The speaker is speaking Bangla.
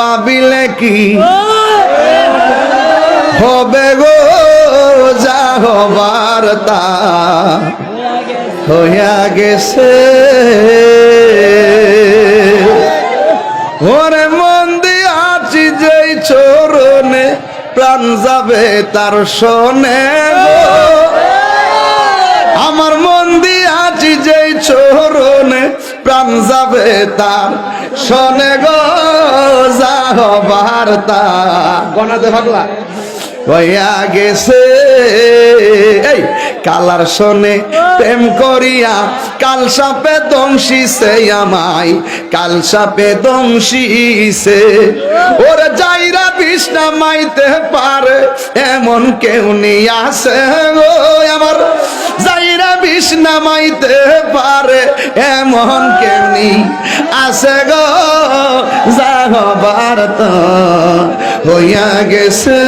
ভাবিলে কি? হবে গো যা তা। হইয়া গেছে। ওরে মন দিয়াছি যেই চরণে, প্রাণ যাবে তার শোনে আমার মন দিয়াছি যেই চরণে, প্রাণ যাবে তার শোনে গো। যা হবার তা গনাতে ভাগলা। হইয়া গেছে। এই কালার শোনে প্রেম করিয়া কাল সাপে দংশিছে আমায় কাল সাপে দংশিছে। ওরে যাইরা বিষ্ণা মাইতে পারে এমন কেউ নিয়ে আসে গো আমার। যাইরা বিষ্ণা মাইতে পারে এমন কেউ নি আসে গো। যা হবার তো হইয়া গেছে।